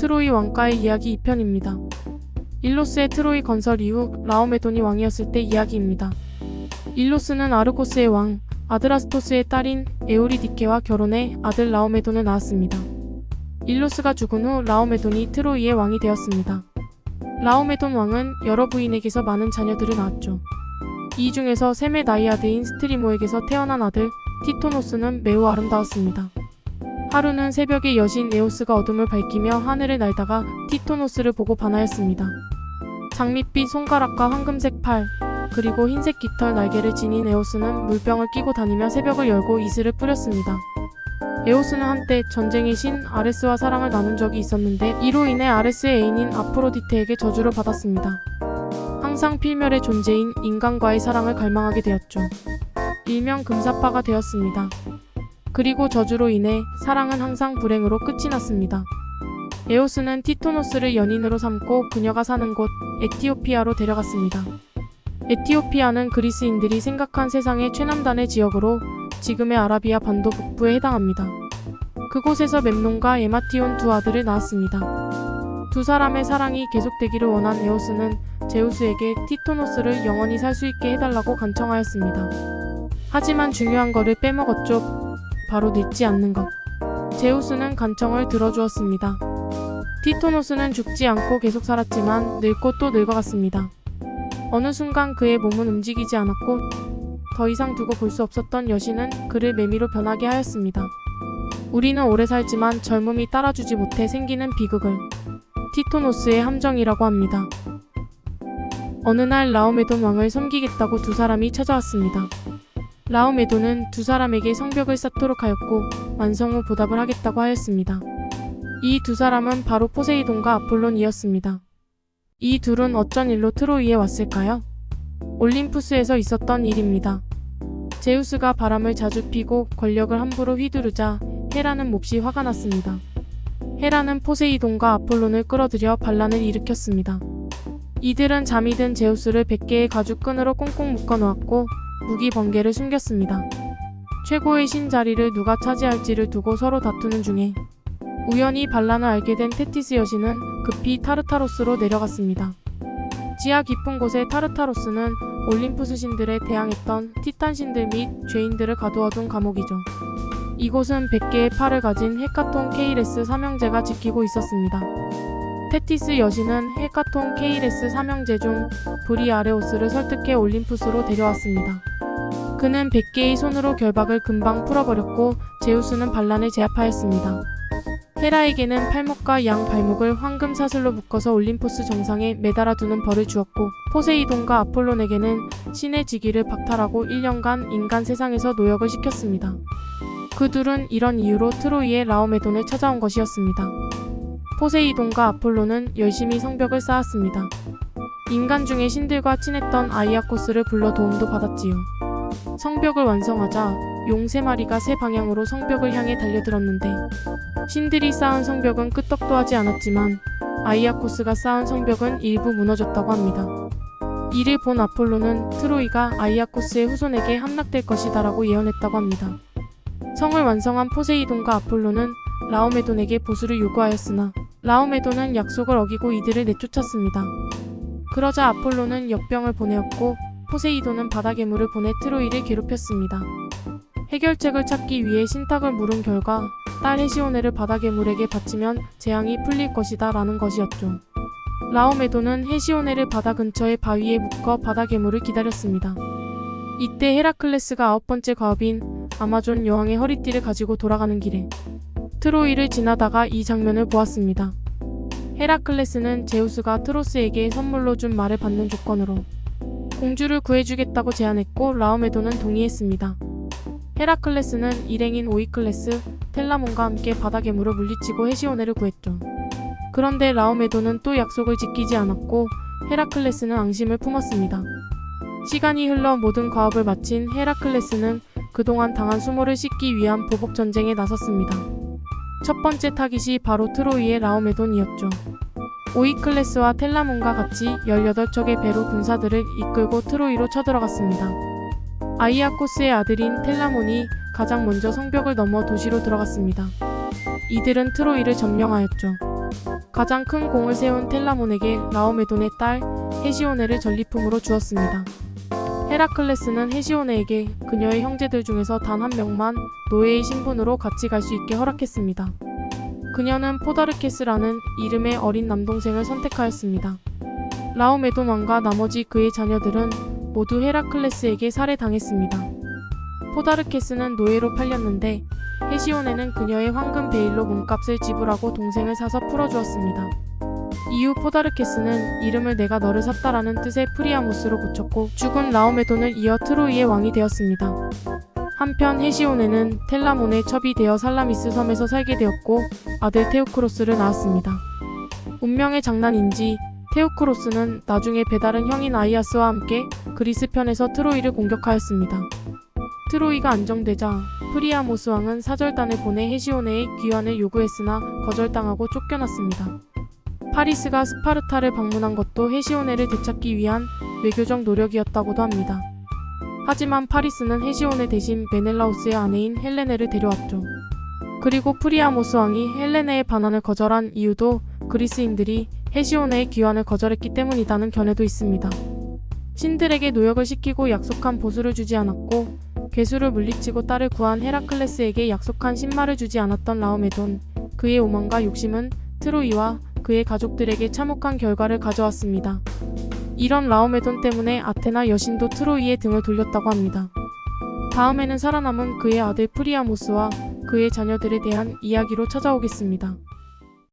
트로이 왕가의 이야기 2편입니다. 일로스의 트로이 건설 이후 라오메돈이 왕이었을 때 이야기입니다. 일로스는 아르코스의 왕 아드라스토스의 딸인 에우리디케와 결혼해 아들 라오메돈을 낳았습니다. 일로스가 죽은 후 라오메돈이 트로이의 왕이 되었습니다. 라오메돈 왕은 여러 부인에게서 많은 자녀들을 낳았죠. 이 중에서 셈의 나이 아드인 스트리모에게서 태어난 아들 티토노스는 매우 아름다웠습니다. 하루는 새벽에 여신 에오스가 어둠을 밝히며 하늘을 날다가 티토노스를 보고 반하였습니다. 장밋빛 손가락과 황금색 팔, 그리고 흰색 깃털 날개를 지닌 에오스는 물병을 끼고 다니며 새벽을 열고 이슬을 뿌렸습니다. 에오스는 한때 전쟁의 신 아레스와 사랑을 나눈 적이 있었는데 이로 인해 아레스의 애인인 아프로디테에게 저주를 받았습니다. 항상 필멸의 존재인 인간과의 사랑을 갈망하게 되었죠. 일명 금사파가 되었습니다. 그리고 저주로 인해 사랑은 항상 불행으로 끝이 났습니다. 에오스는 티토노스를 연인으로 삼고 그녀가 사는 곳 에티오피아로 데려갔습니다. 에티오피아는 그리스인들이 생각한 세상의 최남단의 지역으로 지금의 아라비아 반도 북부에 해당합니다. 그곳에서 mem논과 에마티온 두 아들을 낳았습니다. 두 사람의 사랑이 계속되기를 원한 에오스는 제우스에게 티토노스를 영원히 살 수 있게 해달라고 간청하였습니다. 하지만 중요한 것을 빼먹었죠. 바로 늙지 않는 것. 제우스는 간청을 들어주었습니다. 티토노스는 죽지 않고 계속 살았지만 늙고 또 늙어갔습니다. 어느 순간 그의 몸은 움직이지 않았고 더 이상 두고 볼 수 없었던 여신은 그를 매미로 변하게 하였습니다. 우리는 오래 살지만 젊음이 따라주지 못해 생기는 비극을 티토노스의 함정이라고 합니다. 어느 날 라오메돈 왕을 섬기겠다고 두 사람이 찾아왔습니다. 라오메돈은 두 사람에게 성벽을 쌓도록 하였고 완성 후 보답을 하겠다고 하였습니다. 이 두 사람은 바로 포세이돈과 아폴론이었습니다. 이 둘은 어쩐 일로 트로이에 왔을까요? 올림푸스에서 있었던 일입니다. 제우스가 바람을 자주 피고 권력을 함부로 휘두르자 헤라는 몹시 화가 났습니다. 헤라는 포세이돈과 아폴론을 끌어들여 반란을 일으켰습니다. 이들은 잠이 든 제우스를 100개의 가죽 끈으로 꽁꽁 묶어 놓았고 무기 번개를 숨겼습니다. 최고의 신 자리를 누가 차지할지를 두고 서로 다투는 중에 우연히 반란을 알게 된 테티스 여신은 급히 타르타로스로 내려갔습니다. 지하 깊은 곳의 타르타로스는 올림푸스 신들에 대항했던 티탄 신들 및 죄인들을 가두어둔 감옥이죠. 이곳은 100개의 팔을 가진 헤카톤 케이레스 삼형제가 지키고 있었습니다. 테티스 여신은 헤카톤 케이레스 삼형제 중 브리아레오스를 설득해 올림푸스로 데려왔습니다. 그는 100개의 손으로 결박을 금방 풀어버렸고 제우스는 반란을 제압하였습니다. 헤라에게는 팔목과 양 발목을 황금 사슬로 묶어서 올림포스 정상에 매달아 두는 벌을 주었고 포세이돈과 아폴론에게는 신의 직위를 박탈하고 1년간 인간 세상에서 노역을 시켰습니다. 그 둘은 이런 이유로 트로이의 라오메돈을 찾아온 것이었습니다. 포세이돈과 아폴로는 열심히 성벽을 쌓았습니다. 인간 중에 신들과 친했던 아이아코스를 불러 도움도 받았지요. 성벽을 완성하자 용 세 마리가 세 방향으로 성벽을 향해 달려들었는데 신들이 쌓은 성벽은 끄떡도 하지 않았지만 아이아코스가 쌓은 성벽은 일부 무너졌다고 합니다. 이를 본 아폴로는 트로이가 아이아코스의 후손에게 함락될 것이다라고 예언했다고 합니다. 성을 완성한 포세이돈과 아폴로는 라오메돈에게 보수를 요구하였으나 라오메돈은 약속을 어기고 이들을 내쫓았습니다. 그러자 아폴로는 역병을 보내었고 포세이돈은 바다 괴물을 보내 트로이를 괴롭혔습니다. 해결책을 찾기 위해 신탁을 물은 결과 딸 헤시오네를 바다 괴물에게 바치면 재앙이 풀릴 것이다 라는 것이었죠. 라오메도는 헤시오네를 바다 근처의 바위에 묶어 바다 괴물을 기다렸습니다. 이때 헤라클레스가 아홉 번째 과업인 아마존 여왕의 허리띠를 가지고 돌아가는 길에 트로이를 지나다가 이 장면을 보았습니다. 헤라클레스는 제우스가 트로스에게 선물로 준 말을 받는 조건으로 공주를 구해주겠다고 제안했고 라오메도는 동의했습니다. 헤라클레스는 일행인 오이클레스, 텔라몬과 함께 바다괴물을 물리치고 헤시오네를 구했죠. 그런데 라오메도는 또 약속을 지키지 않았고 헤라클레스는 앙심을 품었습니다. 시간이 흘러 모든 과업을 마친 헤라클레스는 그동안 당한 수모를 씻기 위한 보복 전쟁에 나섰습니다. 첫 번째 타깃이 바로 트로이의 라오메돈이었죠. 오이클레스와 텔라몬과 같이 18척의 배로 군사들을 이끌고 트로이로 쳐들어갔습니다. 아이아코스의 아들인 텔라몬이 가장 먼저 성벽을 넘어 도시로 들어갔습니다. 이들은 트로이를 점령하였죠. 가장 큰 공을 세운 텔라몬에게 라오메돈의 딸 헤시오네를 전리품으로 주었습니다. 헤라클레스는 헤시오네에게 그녀의 형제들 중에서 단 한 명만 노예의 신분으로 같이 갈 수 있게 허락했습니다. 그녀는 포다르케스라는 이름의 어린 남동생을 선택하였습니다. 라오메돈 왕과 나머지 그의 자녀들은 모두 헤라클레스에게 살해당했습니다. 포다르케스는 노예로 팔렸는데 헤시오네는 그녀의 황금 베일로 몸값을 지불하고 동생을 사서 풀어주었습니다. 이후 포다르케스는 이름을 내가 너를 샀다라는 뜻의 프리아모스로 붙였고 죽은 라오메돈을 이어 트로이의 왕이 되었습니다. 한편 헤시오네는 텔라몬의 첩이 되어 살라미스 섬에서 살게 되었고 아들 테우크로스를 낳았습니다. 운명의 장난인지 테우크로스는 나중에 배다른 형인 아이아스와 함께 그리스 편에서 트로이를 공격하였습니다. 트로이가 안정되자 프리아모스 왕은 사절단을 보내 헤시오네의 귀환을 요구했으나 거절당하고 쫓겨났습니다. 파리스가 스파르타를 방문한 것도 헤시오네를 되찾기 위한 외교적 노력이었다고도 합니다. 하지만 파리스는 헤시오네 대신 메넬라우스의 아내인 헬레네를 데려왔죠. 그리고 프리아모스 왕이 헬레네의 반환을 거절한 이유도 그리스인들이 헤시오네의 귀환을 거절했기 때문이라는 견해도 있습니다. 신들에게 노역을 시키고 약속한 보수를 주지 않았고 괴수를 물리치고 딸을 구한 헤라클레스에게 약속한 신마를 주지 않았던 라오메돈 그의 오만과 욕심은 트로이와 그의 가족들에게 참혹한 결과를 가져왔습니다. 이런 라오메돈 때문에 아테나 여신도 트로이의 등을 돌렸다고 합니다. 다음에는 살아남은 그의 아들 프리아모스와 그의 자녀들에 대한 이야기로 찾아오겠습니다.